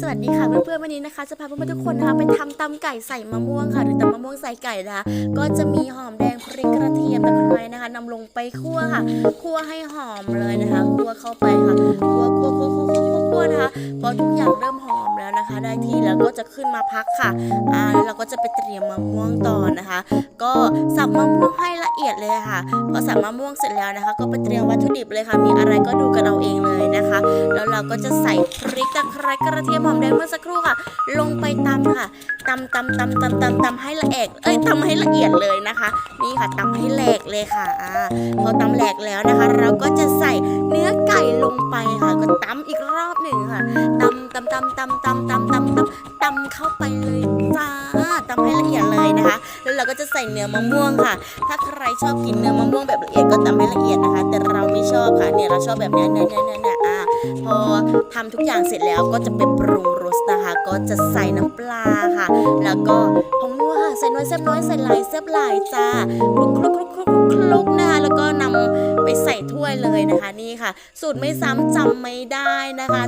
สวัสดีค่ะเพื่อนๆวันนี้นะคะจะพาเพื่อนๆทุกคนนะคะไปทำตำไก่ใส่มะม่วงค่ะ หรือตำมะม่วงใส่ไก่นะคะ ก็จะมีหอมแดงพริกกระเทียมตะไคร้นะคะนำลงไปคั่วค่ะ คั่วให้หอมเลยนะคะ คั่วเข้าไปค่ะคั่วคั่วคั่วคั่วคั่วคั่วคั่วนะคะพอทุกอย่างเริ่มหอมแล้วนะคะ ได้ที่แล้วก็จะขึ้นมาพักค่ะอ่าแล้วเราก็จะไปเตรียมมะม่วงต่อนะคะ ก็สับมะม่วงให้ละเอียดเลยค่ะ พอสับมะม่วงเสร็จแล้วนะคะ ก็ไปเตรียมวัตถุดิบเลยค่ะ มีอะไรก็ดูกันเอาเองเลยนะคะ เราก็จะใส่พริกตะไคร้กระเทียมหอมแดงเมื่อสักครู่ค่ะ ลงไปตำค่ะตำตำตำตำตำตำให้ละเอียดเอ้ยตำให้ละเอียดเลยนะคะ นี่ค่ะตำให้แหลกเลยค่ะอ่าพอตำแหลกแล้วนะคะ เราก็จะใส่เนื้อไก่ลงไปค่ะ ก็ตำอีกรอบหนึ่งค่ะตำตำตำตำตำตำตำตำตำเข้าไปเลยจ้าตำให้ละเอียดเลยนะคะ แล้วเราก็จะใส่เนื้อมะม่วงค่ะ ถ้าใครชอบกินเนื้อมะม่วงแบบละเอียดก็ตำให้ละเอียดนะคะ แต่เราไม่ชอบค่ะเนี่ยเราชอบแบบเนี้ยเนื้อเนื้อเนื้อ พอทำทุกอย่างเสร็จแล้วก็จะไปปรุงรสนะคะ ก็จะใส่น้ำปลาค่ะ แล้วก็ผงนัวค่ะใส่น้อยแซ่บน้อยใส่หลายแซ่บหลายจ้าคลุกคลุกคลุกคลุกคลุกนะคะ แล้วก็นำไปใส่ถ้วยเลยนะคะนี่ค่ะ สูตรไม่ซ้ำจำไม่ได้นะคะ